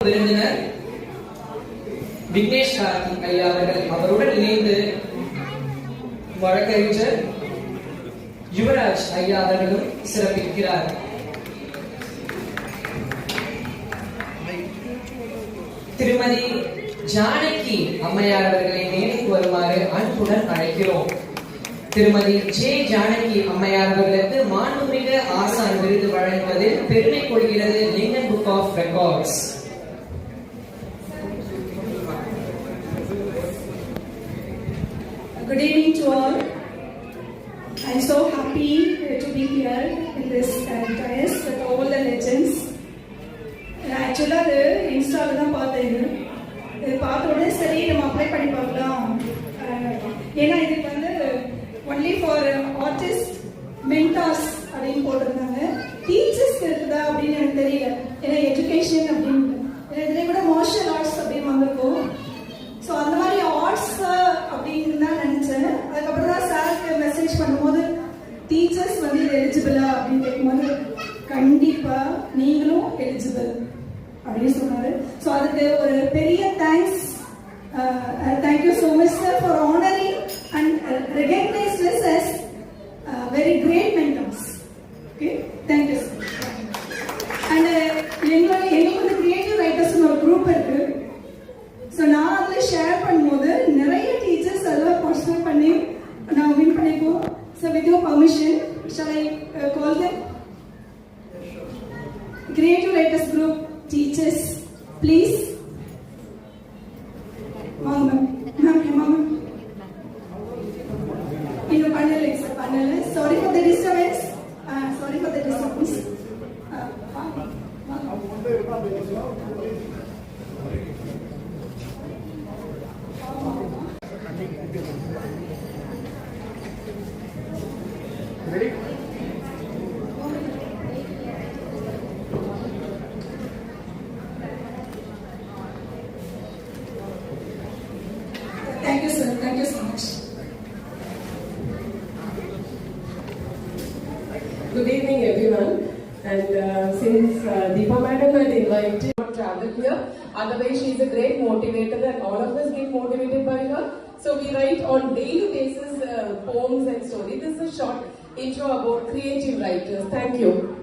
விருந்தினர் விக்னேஷ் கார்த்தி ஐயா அவர்கள் அவருடன் இணைந்து வழக்கறிஞர் யுவராஜ் ஐயா அவர்களும் சிறப்பிக்கிறார். திருமதி ஜானகி அம்மையார் அவர்களை மேடைக்கு வருமாறு அன்புடன் அழைக்கிறோம். திருமதி ஜே ஜானகி அம்மையார் அவர்களுக்கு மாண்புமிகு ஆசான் விருது வழங்குவதில் பெருமை கொள்கிறது Lincoln book of records Good evening to all. I'm so happy to be here in this uh, dais with all the legends. ஆக்சுவலாக அது இன்ஸ்டாவில் தான் பார்த்தேன் இது. இது பார்த்த உடனே சரி நம்ம அப்ளை பண்ணி பார்க்கலாம். ஏன்னா இதுக்கு வந்து ஒன்லி ஃபார் ஆர்டிஸ்ட் மென்டாஸ் அப்படின்னு போட்டிருந்தாங்க. டீச்சர்ஸ்க்கு இருக்குதா அப்படின்னு எனக்கு தெரியல. ஏன்னா எஜுகேஷன் அப்படின்னு. ஏன்னா இதுலேயே கூட மார்ஷியல் ஆர்ட்ஸ் அப்படின்னு வந்திருக்கும் ஸோ அந்த மாதிரி ஆர்ட்ஸ் அப்படின்னு தான் நினைச்சேன் அதுக்கப்புறம் தான் என்கரேஜ் பண்ணும்போது டீச்சர்ஸ் வந்து இது எலிஜிபிளா அப்படின்னு கேட்கும்போது கண்டிப்பா நீங்களும் எலிஜிபிள் அப்படின்னு சொன்னாரு. ஸோ அதுக்கு ஒரு பெரிய thanks thank you so much sir for with your permission, shall I uh, call them? Creative Writers Group teachers, please. Thank ma'am, ma'am. You know. Sorry for the disturbance. Uh, sorry for the disturbance. Uh, uh, Thank you, sir. Thank you so much. Good evening, everyone. And uh, since uh, Deepa Madam had invited to travel here, otherwise she is a great motivator and all of us get motivated by her. So we write on daily basis uh, poems and stories. This is a short intro about creative writers. Thank you.